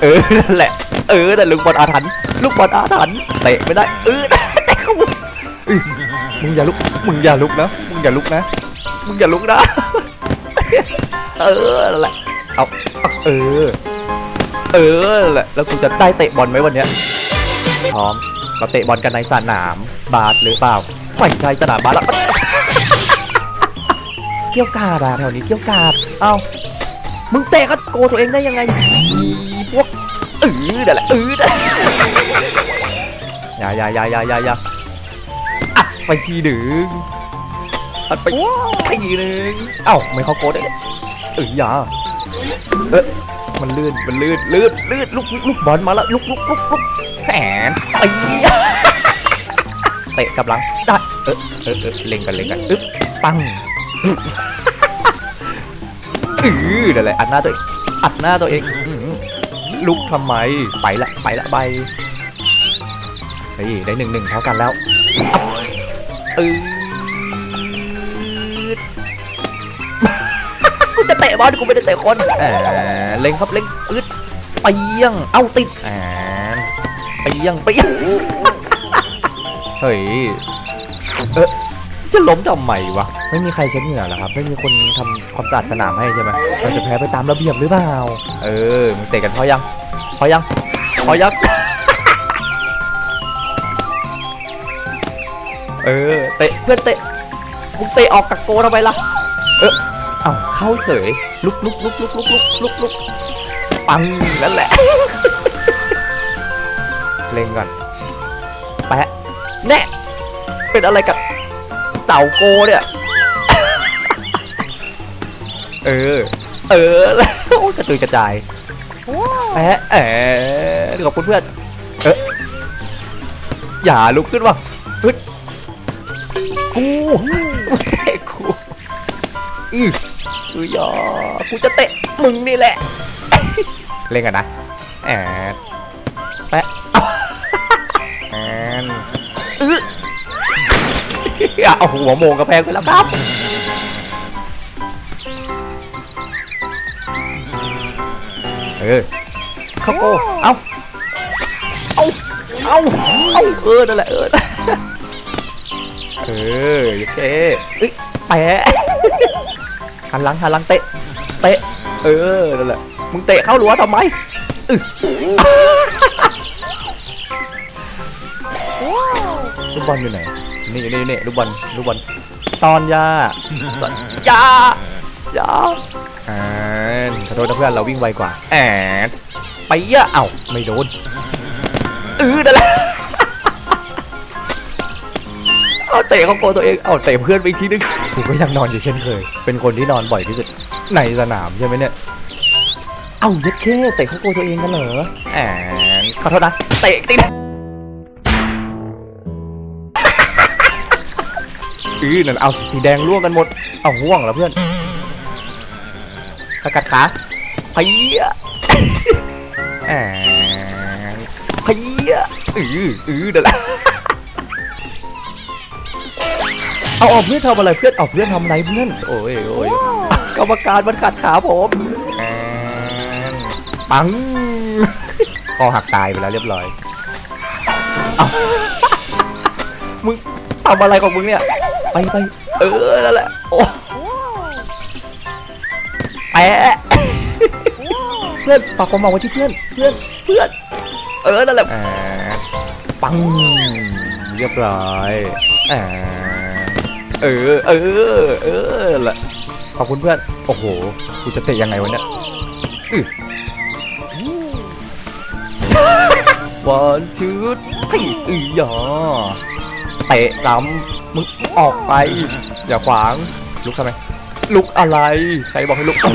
เออนั่นแหละ เออแต่ลูกบอลอาถรรพ์ลูกบอลอาถรรพ์เตะไม่ได้ เออเตะเข้ามุมอื้อมึงอย่าลุก มึงอย่าลุกนะ มึงอย่าลุกนะ มึงอย่าลุกนะ เออนั่นแหละ เอาเอาเออ เออนั่นแหละ แล้วกูจะได้เตะบอลไหมวันเนี้ย พร้อมเราเตะบอลกันในสนาม บาสหรือเปล่า ไม่ใช่สนามบาสแล้วเกี่ยวกาดอะแถวนี้เกี่ยวกาดเอ้า มึงเตะก็โกตัวเองได้ยังไงอีพวกเออเดี๋ยวแหละเออเดี๋ยวอย่าอย่าอย่าอย่าอย่าอย่าอัดไปทีหนึ่งอัดไปทีหนึ่งเอ้าไม่เขาโกได้เลยเอออย่าเออมันลื่นมันลื่นลื่นลื่นลูกลูกบอลมาแล้วลุกลุกลุกลุกแหมไอ้เตะกำลังได้เออเออเออเล็งกันเล็งกันอึ๊บปังเออเดี๋ยวแหละอัดหน้าตัวเองอัดหน้าตัวเองอื้อหือลุกทำไมไปละไปละไปเฮ้ยได้หนึ่งหนึ่งเท่ากันแล้วอัพเออกูจะเตะบอลกูไม่ได้เตะคนแหมเล็งครับเล็งอึดไปยังเอ้าติดแหมไปยังไปยังเฮ้ยเออ จะล้มทำไมวะ ไม่มีใครเช็ดเหงื่อเหรอครับ ไม่มีคนทำความสะอาดสนามให้ใช่ไหมเราจะแพ้ไปตามระเบียบหรือเปล่า เออ มึงเตะกันพอยัง พอยัง พอยัง เออ เตะเพื่อนเตะ มึงเตะออกจากโกทำไมล่ะ เออ เอาเข้าเฉย ลุกลุกลุกลุกลุกลุกลุกลุกปังนั่นแหละ เล็งก่อน แปะ แน่ เป็นอะไรกับ เต่าโกเนี่ย เออ เออแล้วโอ้ยกระตุยกระจายแอะแอะขอบคุณเพื่อน เอออย่าลุกขึ้นว่ะฮึดกูเตะกูอืออือยอกูจะเตะมึงนี่แหละ เล่นกันนะแอะแปะแอนอือ เอาหัวโมงกระแพงไปแล้วครับ เออเข้าโกเอาเอาเอาเอาเออนั่นแหละเออเออโอเคเอ้ยแปะหันหลังหันหลังเตะ เตะ เออนั่นแหละมึงเตะเข้ารั้วทำไมอึลูกบอลอยู่ไหน นี่นี่นี่ลูกบอลลูกบอลตอนยาตอนยายาอ่าขอโทษนะเพื่อนเราวิ่งไวกว่าแอดไปอะเอ้าไม่โดนเออนั่นแหละเอาเตะเขาโกตัวเองเอาเตะเพื่อนไปอีกทีนึงกูก็ยังนอนอยู่เช่นเคย เป็นคนที่นอนบ่อยที่สุดในสนามใช่ไหมเนี่ยเอ้าเย็ดเคเตะเขาโกตัวเองกันเหรอแอนขอโทษนะเตะติด อือนั่นเอาสีแดงล่วงกันหมด เอาง่วงแล้วเพื่อนสกัดขาเพี้ยแหมเพี้ยอืออือนั่นแหละเอาเอาเพื่อนทำอะไรเพื่อนเอาเพื่อนทำอะไรเพื่อนโอ้ยโอ้ยกรรมการมันขัดขาผมแหมปังคอหักตายไปแล้วเรียบร้อยเอามึงทำอะไรของมึงเนี่ย ไปไปเออนั่นแหละโอ้แปะเพื่อนปากความหวังไว้ที่เพื่อนเพื่อนเพื่อน เออนั่นแหละอ่าปังเรียบร้อยอ่าเออเออเออนั่นแหละขอบคุณเพื่อนโอ้โหกูจะเตะยังไงวะเนี่ยอื้อวันชุดให้อือหยอ เตะซ้ำมึงออกไป อย่าขวาง ลุกทำไม ลุกอะไร ใครบอกให้ลุกเขา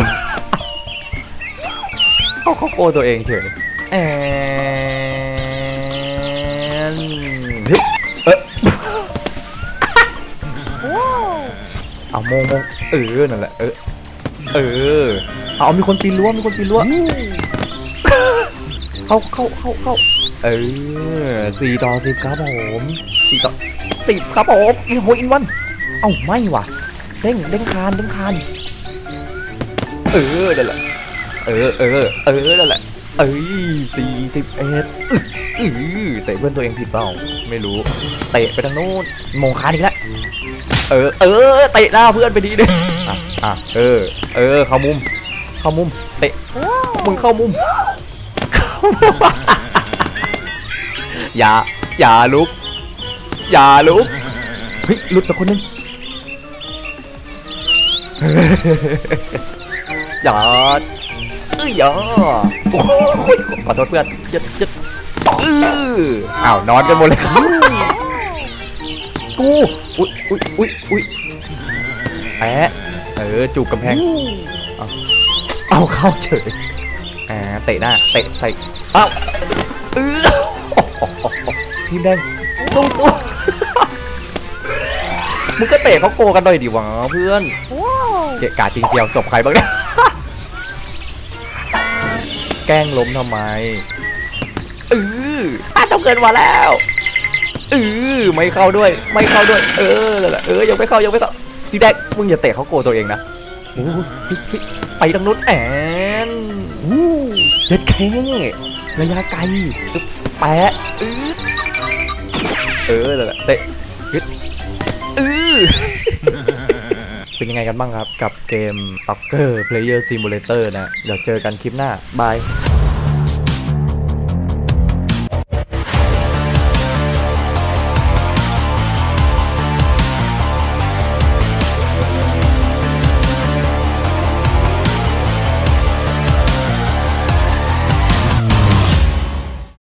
เขาโกตัวเองเฉยแอนเฮ้เอะเอาโมงโมงเออ นั่นแหละ เออ เออ เอามีคนปีนรั้ว มีคนปีนรั้ว เข้าเข้าเข้าเข้าเออสี่ต่อสิบครับผม สี่ต่อสิบครับผมอีโหอินวัน เอ้าไม่ว่ะ เด้งเด้งคานเด้งคาน เออนั่นแหละ เออเออเออนั่นแหละ เอ้ยสี่สิบเอ็ดอือเตะเพื่อนตัวเองผิดเปล่า ไม่รู้ เตะไปทางโน้นมงคานอีกแล้ว เออ เออ เตะหน้าเพื่อนไปดีเลยอะอะเออ เออ เข้ามุม เข้ามุม เตะ มึงเข้ามุมเข้ามุมอย่า อย่าลุก อย่าลุกเฮ้ยหลุดไปคนหนึงอย่าเอ้ยอย่าโอ้ยขอโทษเพื่อนยัดยัดอื้ออ้าวนอนกันหมดเลยครับกูอุ้ยอุ้ยอุ้ยอุ้ยแอะเออจูบกำแพงเอาเอาเข้าเฉยอ่าเตะหน้าเตะใส่เอ้าเออทีมแดงตุ้งตุ้ง มึงก็เตะเขาโกกันหน่อยดิวะเพื่อนเกะกาจริงเดียวจบใครบ้างเนี่ยแกล้งล้มทำไมเอออะต้องเกินมาแล้วเออไม่เข้าด้วย ไม่เข้าด้วย เออนั่นแหละเออยังไม่เข้ายังไม่เข้าสีแดงมึงอย่าเตะเขาโกตัวเองนะโอ้ยพลิกพลิกไปทางนู้นแอนอู้เจ็ดเคระยะไกลอึ๊บแปะเออเออนั่นแหละเตะ เป็นยังไงกันบ้างครับ กับเกม Stalker Player Simulator นะ เดี๋ยวเจอกันคลิปหน้า บาย